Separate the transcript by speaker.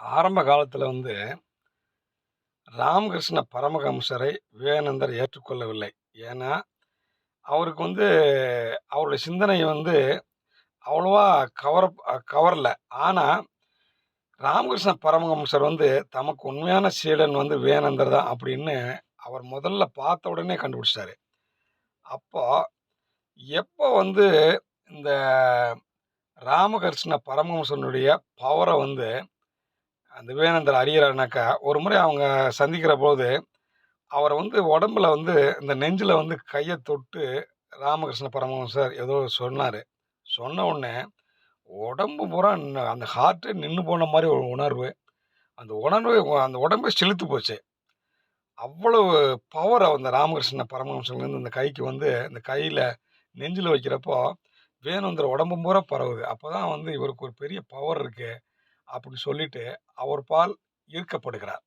Speaker 1: ஆரம்ப காலத்தில் வந்து ராமகிருஷ்ண பரமஹம்சரை விவேகானந்தர் ஏற்றுக்கொள்ளவில்லை. ஏன்னா, அவருக்கு வந்து அவருடைய சிந்தனை வந்து அவ்வளோவா கவர் கவரல. ஆனால் ராமகிருஷ்ண பரமஹம்சர் வந்து தமக்கு உண்மையான சீடன் வந்து விவேகானந்தர் தான் அப்படின்னு அவர் முதல்ல பார்த்த உடனே கண்டுபிடிச்சாரு அப்போ எப்போ வந்து இந்த ராமகிருஷ்ண பரமஹம்சனுடைய பவரை வந்து அந்த விவேகானந்தர் அறிகிறாருனாக்கா ஒரு முறை அவங்க சந்திக்கிற போது அவரை வந்து உடம்புல வந்து இந்த நெஞ்சில் வந்து கையை தொட்டு ராமகிருஷ்ண பரமஹம்சர் ஏதோ சொன்னார் சொன்ன உடனே உடம்பு பூரா அந்த ஹார்ட்டே நின்று போன மாதிரி ஒரு உணர்வு. அந்த உணர்வு அந்த உடம்பே சிலுத்து போச்சு. அவ்வளவு பவர் அந்த ராமகிருஷ்ண பரமஹம்சர்லேருந்து அந்த கைக்கு வந்து இந்த கையில் நெஞ்சில் வைக்கிறப்போ, விவேகானந்தர் உடம்பு பூரா பரவுது. அப்போ தான் வந்து இவருக்கு ஒரு பெரிய பவர் இருக்குது அப்படின்னு சொல்லிட்டு அவர் பால் ஈர்க்கப்படுகிறார்.